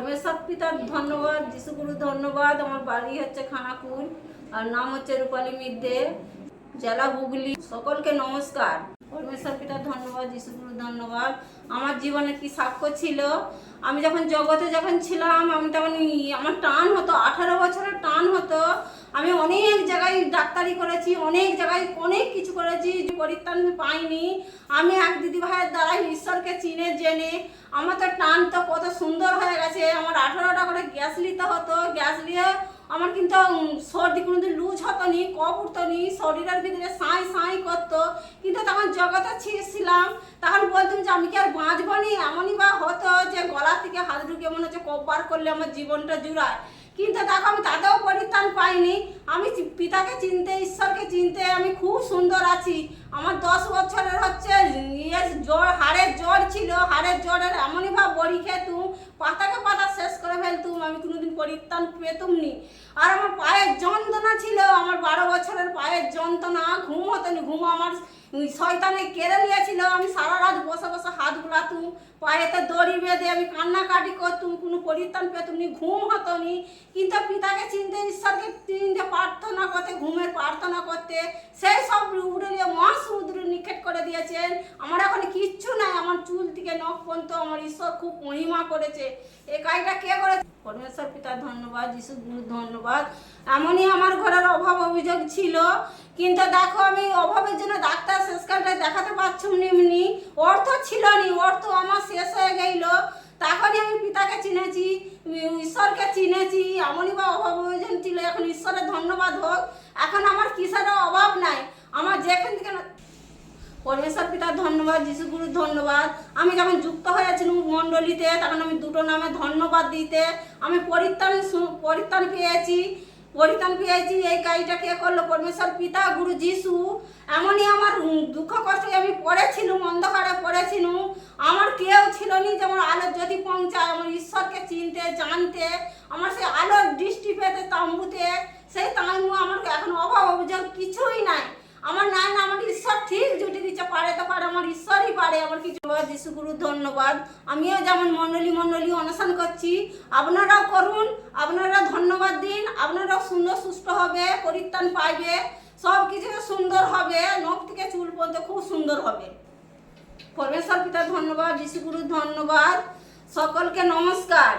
পরমেশ্বর পিতার ধন্যবাদ যিশুগুরু ধন্যবাদ। আমার বাড়ি হচ্ছে খানাকুল, আর নাম হচ্ছে রূপালী মিদ্দে জেলা হুগলি। সকলকে নমস্কার। পরমেশ্বর পিতার ধন্যবাদ যিশুগুরু ধন্যবাদ। আমার জীবনে কি সাক্ষ্য ছিল? আমি যখন জগতে যখন ছিলাম, আমি তখন আমার টান হতো, আঠারো বছরের টান হতো। আমি অনেক জায়গায় ডাক্তারি করেছি, অনেক জায়গায় অনেক কিছু করেছি। পরিত্রাণ পাইনি। আমি এক দিদি ভাইয়ের দ্বারা ঈশ্বরকে চিনে, জেনে। আমার তো টান তো কত সুন্দর হয়ে গেছে। আমার আঠারোটা করে গ্যাস নিতে হতো। গ্যাস নিয়ে আমার কিন্তু সর্দি কোনোদিন লুজ হতো নি কপ উঠতো নি শরীরের ভিতরে সাঁই সাঁই করতো। কিন্তু তখন জগতে ছিলাম তখন বলতাম যে, আমি কি আর বাঁচবো নি? এমনই বা হতো যে, গলা থেকে হাত ঢুকে মনে হচ্ছে কপ বার করলে আমার জীবনটা জুড়ায়। কিন্তু দেখো আমি তাতেও পরিত্রাণ পাইনি। আমি পিতাকে চিনতে, ঈশ্বরকে চিনতে আমি খুব সুন্দর আছি। আমার দশ বছরের হচ্ছে ইয়ে জ্বর, হাড়ের জ্বর ছিল। হাড়ের জ্বরের এমনই ভাব বড়ি খেতুম পাতাকে পাতা শেষ করে ফেলতুম। আমি কোনোদিন পরিত্রাণ পেতুম নি। আর আমার পায়ের যন্ত্রণা ছিল। আমার বারো বছরের পায়ের যন্ত্রণা, ঘুম হতো ঘুম আমার শয়তানে কেড়ে নিয়েছিল। আমি সারা রাত বসে বসে হাত বুলাতুম পায়েতে দড়ি বেঁধে আমি কান্নাকাটি করতুম, কোনো পরিত্রাণ পেতুম নি, ঘুম হতো নি। কিন্তু পিতাকে চিনতে, ঈশ্বরকে চিনতে প্রার্থনা করতে, ঘুমের প্রার্থনা করতে, সেই সব উড়ে মহাসমুদ্র নিক্ষেপ করে দিয়েছেন। আমার এখন কিচ্ছু নাই, আমার চুল থেকে নখ পর্যন্ত আমার ঈশ্বর খুব মহিমা করেছে। এই কাজটা কে করেছে? পরমেশ্বর পিতার ধন্যবাদ যিশু গুরুর ধন্যবাদ। এমনই আমার ঘরের অভাব অভিযোগ ছিল কিন্তু দেখো আমি অভাবের জন্য ডাক্তার শেষকালটায় দেখাতে পারছুম নিমনি অর্থ ছিল নি অর্থ আমার শেষ হয়ে গেল। তখনই আমি পিতাকে চিনেছি ঈশ্বরকে চিনেছি, এমনই বা অভাব অভিযোগ ছিল, এখন ঈশ্বরের ধন্যবাদ হোক। এখন আমার কিসেরও অভাব নাই। আমার যেখান থেকে পরমেশ্বর পিতার ধন্যবাদ যিশু গুরুর ধন্যবাদ। আমি যখন যুক্ত হয়েছিলাম মণ্ডলীতে, তখন আমি দুটো নামে ধন্যবাদ দিতে, আমি পরিত্রাণ পরিত্রাণ পেয়েছি। পরিত্রাণ পেয়েছি, এই কাজটা কে করল পরমেশ্বর পিতা, গুরু যিশু। এমনই আমার দুঃখ কষ্টে আমি পড়েছিলাম, অন্ধকারে পড়েছিলাম। আমার কেউ ছিল নি যেমন আলোর জ্যোতি পৌঁছায়, আমার ঈশ্বরকে চিনতে, জানতে, আমার সেই আলোর দৃষ্টি পেতে তাম্বুতে। সেই তাম্বু আমার এখন অভাব অভিযোগ কিছুই নাই। আমার না না, আমার ঈশ্বর ঠিক জুটে দিচ্ছে পারে, তো পারে, আমার ঈশ্বরই পারে, আমার কিছু যিশু গুরু ধন্যবাদ। আমিও যেমন মণ্ডলী মণ্ডলী অনশন করছি। আপনারাও করুন আপনারা ধন্যবাদ দিন, আপনারাও সুন্দর, সুস্থ হবে, পরিত্রাণ পাইবে, সব কিছু সুন্দর হবে, নখ থেকে চুল পর্যন্ত খুব সুন্দর হবে। পরমেশ্বর পিতা ধন্যবাদ, যিশু গুরুর ধন্যবাদ, সকলকে নমস্কার।